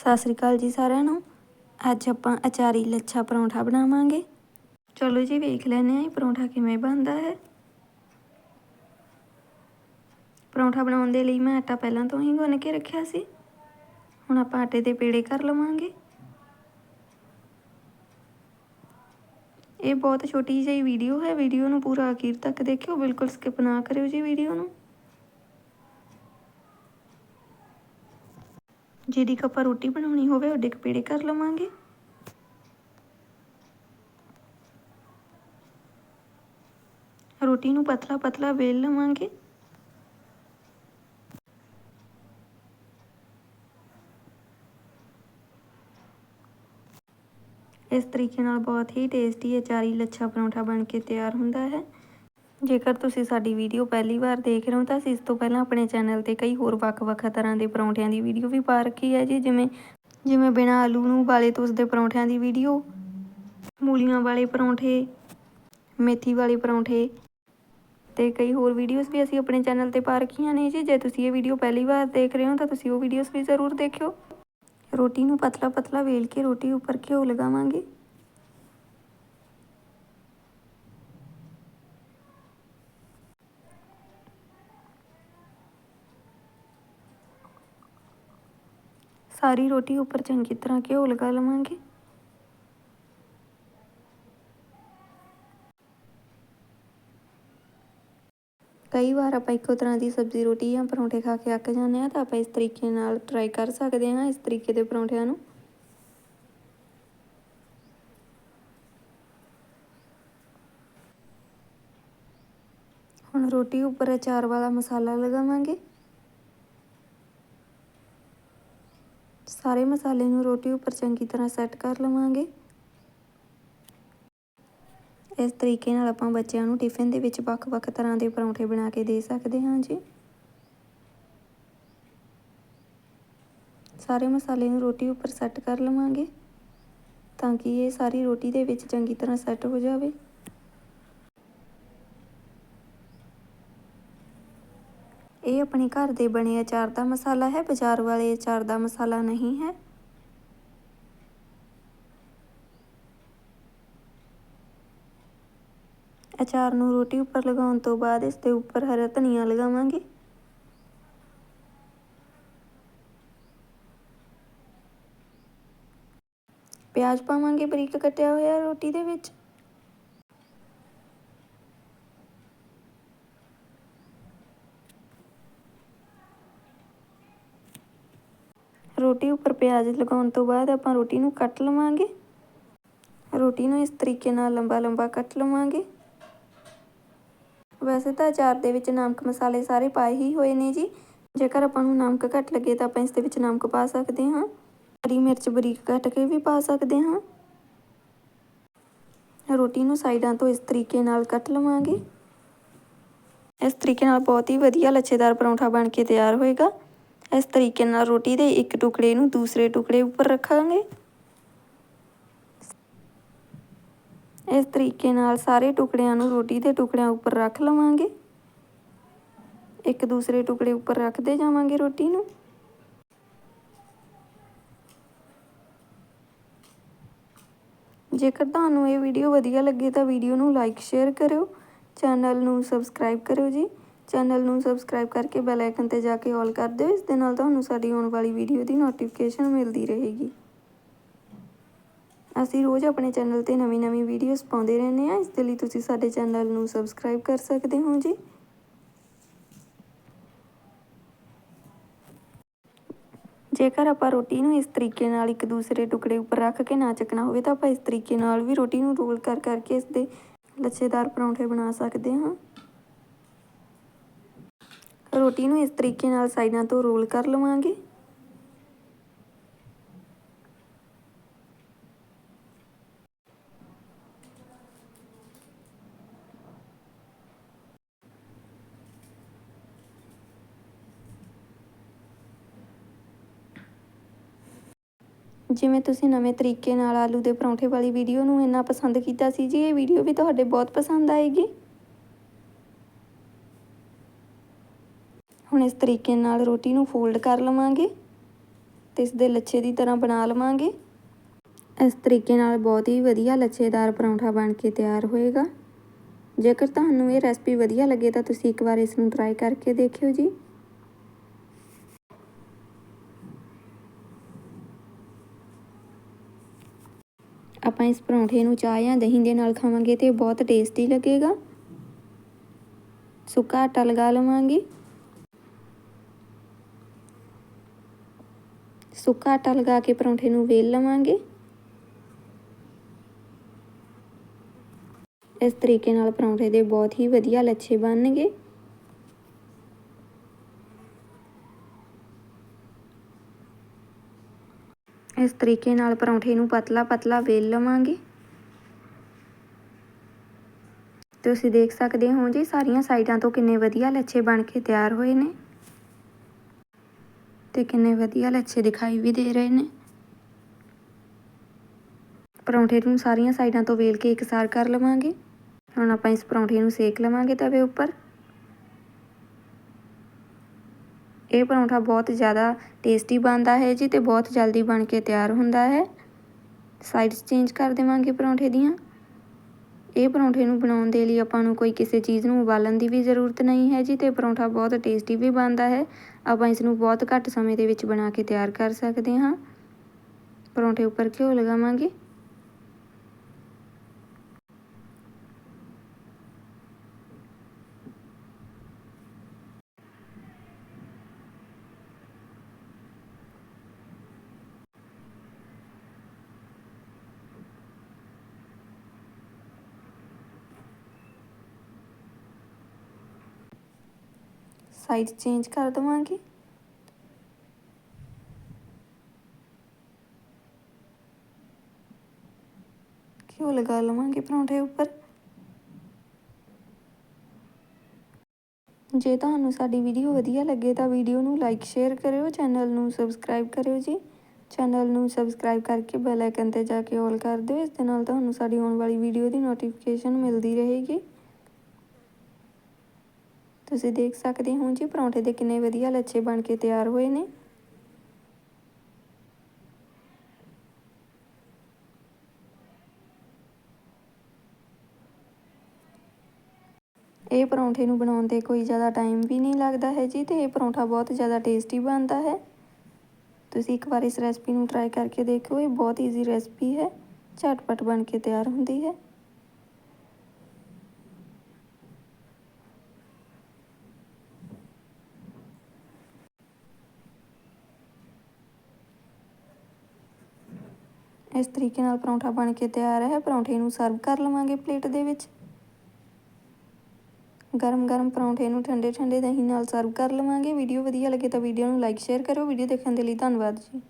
ਸਤਿ ਸ੍ਰੀ ਅਕਾਲ ਜੀ ਸਾਰਿਆਂ ਨੂੰ। ਅੱਜ ਆਪਾਂ ਅਚਾਰੀ ਲੱਛਾ ਪਰੌਂਠਾ ਬਣਾਵਾਂਗੇ। ਚਲੋ ਜੀ, ਵੇਖ ਲੈਨੇ ਆ ਇਹ ਪਰੌਂਠਾ ਕਿਵੇਂ ਬਣਦਾ ਹੈ। ਪਰੌਂਠਾ ਬਣਾਉਣ ਦੇ ਲਈ ਮੈਂ ਆਟਾ ਪਹਿਲਾਂ ਤੋਂ ਹੀ ਗੁੰਨ ਕੇ ਰੱਖਿਆ ਸੀ। ਹੁਣ ਆਪਾਂ ਆਟੇ ਦੇ ਪੇੜੇ ਕਰ ਲਵਾਂਗੇ। ਇਹ ਬਹੁਤ ਛੋਟੀ ਜਿਹੀ ਵੀਡੀਓ ਹੈ। ਵੀਡੀਓ ਨੂੰ ਪੂਰਾ ਅਖੀਰ ਤੱਕ ਦੇਖਿਓ। ਬਿਲਕੁਲ ਸਕਿਪ ਨਾ ਕਰਿਓ ਜੀ ਵੀਡੀਓ ਨੂੰ। ਜਿਹਦੀ ਕ ਆਪਾਂ ਰੋਟੀ ਬਣਾਉਣੀ ਹੋਵੇ ਉਹਦੇ ਕ ਪੇੜੇ ਕਰ ਲਵਾਂਗੇ। ਰੋਟੀ ਨੂੰ ਪਤਲਾ ਪਤਲਾ ਵੇਲ ਲਵਾਂਗੇ। ਇਸ ਤਰੀਕੇ ਨਾਲ ਬਹੁਤ ਹੀ ਟੇਸਟੀ ਅਚਾਰੀ ਲੱਛਾ ਪਰੌਂਠਾ ਬਣ ਕੇ ਤਿਆਰ ਹੁੰਦਾ ਹੈ। ਜੇਕਰ ਤੁਸੀਂ ਸਾਡੀ ਵੀਡੀਓ ਪਹਿਲੀ ਵਾਰ ਦੇਖ ਰਹੇ ਹੋ ਤਾਂ ਅਸੀਂ ਇਸ ਤੋਂ ਪਹਿਲਾਂ ਆਪਣੇ ਚੈਨਲ ਤੇ ਕਈ ਹੋਰ ਵੱਖ-ਵੱਖ ਤਰ੍ਹਾਂ ਦੇ ਪਰੌਂਠਿਆਂ ਦੀ ਵੀਡੀਓ ਵੀ ਪਾ ਰੱਖੀ ਹੈ ਜੀ, ਜਿਵੇਂ ਜਿਵੇਂ ਬਿਨਾਂ ਆਲੂ ਨੂੰ ਉਬਾਲੇ ਤੋਂ ਉਸਦੇ ਪਰੌਂਠਿਆਂ ਦੀ ਵੀਡੀਓ, ਮੂਲੀਆਂ ਵਾਲੇ ਪਰੌਂਠੇ, ਮੇਥੀ ਵਾਲੇ ਪਰੌਂਠੇ ਤੇ ਕਈ ਹੋਰ ਵੀਡੀਓਜ਼ ਵੀ ਅਸੀਂ ਆਪਣੇ ਚੈਨਲ ਤੇ ਪਾ ਰੱਖੀਆਂ ਨੇ ਜੀ। ਜੇ ਤੁਸੀਂ ਇਹ ਵੀਡੀਓ ਪਹਿਲੀ ਵਾਰ ਦੇਖ ਰਹੇ ਹੋ ਤਾਂ ਤੁਸੀਂ ਉਹ ਵੀਡੀਓਜ਼ ਵੀ ਜ਼ਰੂਰ ਦੇਖਿਓ। ਰੋਟੀ ਨੂੰ ਪਤਲਾ ਪਤਲਾ ਵੇਲ ਕੇ ਰੋਟੀ ਉੱਪਰ ਘਿਓ ਲਗਾਵਾਂਗੇ। ਸਾਰੀ ਰੋਟੀ ਉੱਪਰ ਚੰਗੀ ਤਰ੍ਹਾਂ ਘਿਓ ਲਗਾ ਲਵਾਂਗੇ। ਕਈ ਵਾਰ ਆਪਾਂ ਇੱਕੋ ਤਰ੍ਹਾਂ ਦੀ ਸਬਜ਼ੀ ਰੋਟੀ ਜਾਂ ਪਰੌਂਠੇ ਖਾ ਕੇ ਅੱਕ ਜਾਂਦੇ ਆ ਤਾਂ ਆਪਾਂ ਇਸ ਤਰੀਕੇ ਨਾਲ ਟਰਾਈ ਕਰ ਸਕਦੇ ਹਾਂ ਇਸ ਤਰੀਕੇ ਦੇ ਪਰੌਂਠਿਆਂ ਨੂੰ। ਹੁਣ ਰੋਟੀ ਉੱਪਰ ਅਚਾਰ ਵਾਲਾ ਮਸਾਲਾ ਲਗਾਵਾਂਗੇ। ਸਾਰੇ ਮਸਾਲੇ ਨੂੰ ਰੋਟੀ ਉੱਪਰ ਚੰਗੀ ਤਰ੍ਹਾਂ ਸੈੱਟ ਕਰ ਲਵਾਂਗੇ। ਇਸ ਤਰੀਕੇ ਨਾਲ ਆਪਾਂ ਬੱਚਿਆਂ ਨੂੰ ਟਿਫਿਨ ਦੇ ਵਿੱਚ ਵੱਖ-ਵੱਖ ਤਰ੍ਹਾਂ ਦੇ ਪਰੌਂਠੇ ਬਣਾ ਕੇ ਦੇ ਸਕਦੇ ਹਾਂ ਜੀ। ਸਾਰੇ ਮਸਾਲੇ ਨੂੰ ਰੋਟੀ ਉੱਪਰ ਸੈੱਟ ਕਰ ਲਵਾਂਗੇ ਤਾਂ ਕਿ ਇਹ ਸਾਰੀ ਰੋਟੀ ਦੇ ਵਿੱਚ ਚੰਗੀ ਤਰ੍ਹਾਂ ਸੈੱਟ ਹੋ ਜਾਵੇ। ਇਹ ਆਪਣੇ ਘਰ ਦੇ ਬਣੇ ਅਚਾਰ ਦਾ ਮਸਾਲਾ ਹੈ, ਬਾਜ਼ਾਰ ਵਾਲੇ ਅਚਾਰ ਦਾ ਮਸਾਲਾ ਨਹੀਂ ਹੈ। ਅਚਾਰ ਨੂੰ ਰੋਟੀ ਉੱਪਰ ਲਗਾਉਣ ਤੋਂ ਬਾਅਦ ਇਸ ਦੇ ਉੱਪਰ ਹਰਾ ਧਨੀਆ ਲਗਾਵਾਂਗੇ। ਪਿਆਜ਼ ਪਾਵਾਂਗੇ ਬਰੀਕ ਕੱਟਿਆ ਹੋਇਆ ਰੋਟੀ ਦੇ ਵਿੱਚ। ਰੋਟੀ ਉੱਪਰ ਪਿਆਜ਼ ਲਗਾਉਣ ਤੋਂ ਬਾਅਦ ਆਪਾਂ ਰੋਟੀ ਨੂੰ ਕੱਟ ਲਵਾਂਗੇ। ਰੋਟੀ ਨੂੰ ਇਸ ਤਰੀਕੇ ਨਾਲ ਲੰਬਾ ਲੰਬਾ ਕੱਟ ਲਵਾਂਗੇ। ਵੈਸੇ ਤਾਂ ਅਚਾਰ ਦੇ ਵਿੱਚ ਨਮਕ ਮਸਾਲੇ ਸਾਰੇ ਪਾਏ ਹੀ ਹੋਏ ਨੇ ਜੀ। ਜੇਕਰ ਆਪਾਂ ਨੂੰ ਨਮਕ ਘੱਟ ਲੱਗੇ ਤਾਂ ਆਪਾਂ ਇਸ ਦੇ ਵਿੱਚ ਨਮਕ ਪਾ ਸਕਦੇ ਹਾਂ। ਹਰੀ ਮਿਰਚ ਬਰੀਕ ਕੱਟ ਕੇ ਵੀ ਪਾ ਸਕਦੇ ਹਾਂ। ਰੋਟੀ ਨੂੰ ਸਾਈਡਾਂ ਤੋਂ ਇਸ ਤਰੀਕੇ ਨਾਲ ਕੱਟ ਲਵਾਂਗੇ। ਇਸ ਤਰੀਕੇ ਨਾਲ ਬਹੁਤ ਹੀ ਵਧੀਆ ਲੱਛੇਦਾਰ ਪਰੌਂਠਾ ਬਣ ਕੇ ਤਿਆਰ ਹੋਏਗਾ। ਇਸ ਤਰੀਕੇ ਨਾਲ ਰੋਟੀ ਦੇ ਇੱਕ ਟੁਕੜੇ ਨੂੰ ਦੂਸਰੇ ਟੁਕੜੇ ਉੱਪਰ ਰੱਖਾਂਗੇ। ਇਸ ਤਰੀਕੇ ਨਾਲ ਸਾਰੇ ਟੁਕੜਿਆਂ ਨੂੰ ਰੋਟੀ ਦੇ ਟੁਕੜਿਆਂ ਉੱਪਰ ਰੱਖ ਲਵਾਂਗੇ। ਇੱਕ ਦੂਸਰੇ ਟੁਕੜੇ ਉੱਪਰ ਰੱਖਦੇ ਜਾਵਾਂਗੇ ਰੋਟੀ ਨੂੰ। ਜੇਕਰ ਤੁਹਾਨੂੰ ਇਹ ਵੀਡੀਓ ਵਧੀਆ ਲੱਗੇ ਤਾਂ ਵੀਡੀਓ ਨੂੰ ਲਾਈਕ, ਸ਼ੇਅਰ ਕਰਿਓ। ਚੈਨਲ ਨੂੰ ਸਬਸਕ੍ਰਾਈਬ ਕਰਿਓ ਜੀ। ਚੈਨਲ ਨੂੰ ਸਬਸਕ੍ਰਾਈਬ ਕਰਕੇ ਬੈਲ ਆਈਕਨ ਤੇ ਜਾ ਕੇ ਆਲ ਕਰ ਦਿਓ। ਇਸ ਦੇ ਨਾਲ ਤੁਹਾਨੂੰ ਸਾਡੀ ਆਉਣ ਵਾਲੀ ਵੀਡੀਓ ਦੀ ਨੋਟੀਫਿਕੇਸ਼ਨ ਮਿਲਦੀ ਰਹੇਗੀ। ਅਸੀਂ ਰੋਜ਼ ਆਪਣੇ ਚੈਨਲ ਤੇ ਨਵੀਂ-ਨਵੀਂ ਵੀਡੀਓਜ਼ ਪਾਉਂਦੇ ਰਹਿੰਦੇ ਹਾਂ। ਇਸ ਦੇ ਲਈ ਤੁਸੀਂ ਸਾਡੇ ਚੈਨਲ ਨੂੰ ਸਬਸਕ੍ਰਾਈਬ ਕਰ ਸਕਦੇ ਹੋ ਜੀ। ਜੇਕਰ ਆਪਾਂ ਰੋਟੀ ਨੂੰ ਇਸ ਤਰੀਕੇ ਨਾਲ ਇੱਕ ਦੂਸਰੇ ਟੁਕੜੇ ਉੱਪਰ ਰੱਖ ਕੇ ਨਾ ਚੱਕਣਾ ਹੋਵੇ, ਤਾਂ ਆਪਾਂ ਇਸ ਤਰੀਕੇ ਨਾਲ ਵੀ ਰੋਟੀ ਨੂੰ ਰੋਲ ਕਰ ਕਰਕੇ ਇਸ ਦੇ ਲੱਛੇਦਾਰ ਪਰੌਂਠੇ ਬਣਾ ਸਕਦੇ ਹਾਂ। ਰੋਟੀ ਨੂੰ ਇਸ ਤਰੀਕੇ ਨਾਲ ਸਾਈਡਾਂ ਤੋਂ ਰੋਲ ਕਰ ਲਵਾਂਗੇ। ਜਿਵੇਂ ਤੁਸੀਂ ਨਵੇਂ ਤਰੀਕੇ ਨਾਲ ਆਲੂ ਦੇ ਪਰੌਂਠੇ ਵਾਲੀ ਵੀਡੀਓ ਨੂੰ ਇੰਨਾ ਪਸੰਦ ਕੀਤਾ ਸੀ ਜੀ, ਇਹ ਵੀਡੀਓ ਵੀ ਤੁਹਾਡੇ ਬਹੁਤ ਪਸੰਦ ਆਏਗੀ। ਹੁਣ ਇਸ ਤਰੀਕੇ ਨਾਲ ਰੋਟੀ ਨੂੰ ਫੋਲਡ ਕਰ ਲਵਾਂਗੇ ਤੇ ਇਸ ਦੇ ਲੱਛੇ ਦੀ ਤਰ੍ਹਾਂ ਬਣਾ ਲਵਾਂਗੇ। ਇਸ ਤਰੀਕੇ ਨਾਲ ਬਹੁਤ ਹੀ ਵਧੀਆ ਲੱਛੇਦਾਰ ਪਰੌਂਠਾ ਬਣ ਕੇ ਤਿਆਰ ਹੋਏਗਾ। ਜੇਕਰ ਤੁਹਾਨੂੰ ਇਹ ਰੈਸਪੀ ਵਧੀਆ ਲੱਗੇ ਤਾਂ ਤੁਸੀਂ ਇੱਕ ਵਾਰ ਇਸ ਨੂੰ ਟਰਾਈ ਕਰਕੇ ਦੇਖਿਓ ਜੀ। ਆਪਾਂ ਇਸ ਪਰੌਂਠੇ ਨੂੰ ਚਾਹ ਜਾਂ ਦਹੀਂ ਦੇ ਨਾਲ ਖਾਵਾਂਗੇ ਤੇ ਬਹੁਤ ਟੇਸਟੀ ਲੱਗੇਗਾ। ਸੁੱਕਾ ਆਟਾ ਲਗਾ ਲਵਾਂਗੇ। ਸੁੱਕਾ ਆਟਾ ਲਗਾ ਕੇ ਪਰੌਂਠੇ ਨੂੰ ਵੇਲ ਲਵਾਂਗੇ। ਇਸ ਤਰੀਕੇ ਨਾਲ ਪਰੌਂਠੇ ਦੇ ਬਹੁਤ ਹੀ ਵਧੀਆ ਲੱਛੇ ਬਣਨਗੇ। ਇਸ ਤਰੀਕੇ ਨਾਲ ਪਰੌਂਠੇ ਨੂੰ ਪਤਲਾ ਪਤਲਾ ਵੇਲ ਲਵਾਂਗੇ। ਤੁਸੀਂ ਦੇਖ ਸਕਦੇ ਹੋ ਜੀ ਸਾਰੀਆਂ ਸਾਈਡਾਂ ਤੋਂ ਕਿੰਨੇ ਵਧੀਆ ਲੱਛੇ ਬਣ ਕੇ ਤਿਆਰ ਹੋਏ ਨੇ। ਤੇ ਕਿੰਨੇ ਵਧੀਆ ਲੱਛੇ ਦਿਖਾਈ ਵੀ ਦੇ ਰਹੇ ਨੇ। ਪਰੌਂਠੇ ਨੂੰ ਸਾਰੀਆਂ ਸਾਈਡਾਂ ਤੋਂ ਵੇਲ ਕੇ ਇਕਸਾਰ ਕਰ ਲਵਾਂਗੇ। ਹੁਣ ਆਪਾਂ ਇਸ ਪਰੌਂਠੇ ਨੂੰ ਸੇਕ ਲਵਾਂਗੇ ਤਵੇ ਉੱਪਰ। ਇਹ ਪਰੌਂਠਾ ਬਹੁਤ ਜ਼ਿਆਦਾ ਟੇਸਟੀ ਬਣਦਾ ਹੈ ਜੀ ਤੇ ਬਹੁਤ ਜਲਦੀ ਬਣ ਕੇ ਤਿਆਰ ਹੁੰਦਾ ਹੈ। ਸਾਈਡਸ ਚੇਂਜ ਕਰ ਦੇਵਾਂਗੇ ਪਰੌਂਠੇ ਦੀਆਂ। ਇਹ ਪਰੌਂਠੇ ਨੂੰ ਬਣਾਉਣ ਦੇ ਲਈ ਆਪਾਂ ਨੂੰ ਕੋਈ ਕਿਸੇ ਚੀਜ਼ ਨੂੰ ਉਬਾਲਣ ਦੀ ਵੀ ਜ਼ਰੂਰਤ ਨਹੀਂ ਹੈ ਜੀ ਤੇ ਪਰੌਂਠਾ ਬਹੁਤ ਟੇਸਟੀ ਵੀ ਬਣਦਾ ਹੈ। ਆਪਾਂ ਇਸ ਨੂੰ ਬਹੁਤ ਘੱਟ ਸਮੇਂ ਦੇ ਵਿੱਚ ਬਣਾ ਕੇ ਤਿਆਰ ਕਰ ਸਕਦੇ ਹਾਂ। ਪਰੌਂਠੇ ਉੱਪਰ ਘਿਓ ਲਗਾਵਾਂਗੇ। ਸਾਈਡ ਚੇਂਜ ਕਰ ਦਵਾਂਗੇ। ਘਿਓ ਲਗਾ ਲਵਾਂਗੇ ਪਰੌਂਠੇ ਉੱਪਰ। ਜੇ ਤੁਹਾਨੂੰ ਸਾਡੀ ਵੀਡੀਓ ਵਧੀਆ ਲੱਗੇ ਤਾਂ ਵੀਡੀਓ ਨੂੰ ਲਾਈਕ ਸ਼ੇਅਰ ਕਰਿਓ ਚੈਨਲ ਨੂੰ ਸਬਸਕ੍ਰਾਈਬ ਕਰਿਓ ਜੀ। ਚੈਨਲ ਨੂੰ ਸਬਸਕ੍ਰਾਈਬ ਕਰਕੇ ਬੈਲ ਆਈਕਨ ਤੇ ਜਾ ਕੇ ਆਲ ਕਰ ਦਿਓ, ਇਸ ਦੇ ਨਾਲ ਤੁਹਾਨੂੰ ਸਾਡੀ ਆਉਣ ਵਾਲੀ ਵੀਡੀਓ ਦੀ ਨੋਟੀਫਿਕੇਸ਼ਨ ਮਿਲਦੀ ਰਹੇਗੀ। ਤੁਸੀਂ ਦੇਖ ਸਕਦੇ ਹੋ ਜੀ, ਪਰੌਂਠੇ ਦੇ ਕਿੰਨੇ ਵਧੀਆ ਲੱਛੇ ਬਣ ਕੇ ਤਿਆਰ ਹੋਏ ਨੇ। ਇਹ ਪਰੌਂਠੇ ਨੂੰ ਬਣਾਉਣ ਤੇ ਕੋਈ ਜ਼ਿਆਦਾ ਟਾਈਮ ਵੀ ਨਹੀਂ ਲੱਗਦਾ ਹੈ ਜੀ ਤੇ ਇਹ ਪਰੌਂਠਾ ਬਹੁਤ ਜ਼ਿਆਦਾ ਟੇਸਟੀ ਬਣਦਾ ਹੈ। ਤੁਸੀਂ ਇੱਕ ਵਾਰ ਇਸ ਰੈਸਪੀ ਨੂੰ ਟਰਾਈ ਕਰਕੇ ਦੇਖੋ, ਇਹ ਬਹੁਤ ਈਜ਼ੀ ਰੈਸਪੀ ਹੈ, ਝਟਪਟ ਬਣ ਕੇ ਤਿਆਰ ਹੁੰਦੀ ਹੈ। ਇਸ ਤਰੀਕੇ ਨਾਲ ਪਰੌਂਠਾ ਬਣ ਕੇ ਤਿਆਰ ਹੈ। ਪਰੌਂਠੇ ਨੂੰ ਸਰਵ ਕਰ ਲਵਾਂਗੇ ਪਲੇਟ ਦੇ ਵਿੱਚ। ਗਰਮ ਗਰਮ ਪਰੌਂਠੇ ਨੂੰ ਠੰਡੇ ਠੰਡੇ ਦਹੀਂ ਨਾਲ ਸਰਵ ਕਰ ਲਵਾਂਗੇ। ਵੀਡੀਓ ਵਧੀਆ ਲੱਗੇ ਤਾਂ ਵੀਡੀਓ ਨੂੰ ਲਾਈਕ, ਸ਼ੇਅਰ ਕਰੋ ਵੀਡੀਓ ਦੇਖਣ ਦੇ ਲਈ ਧੰਨਵਾਦ ਜੀ।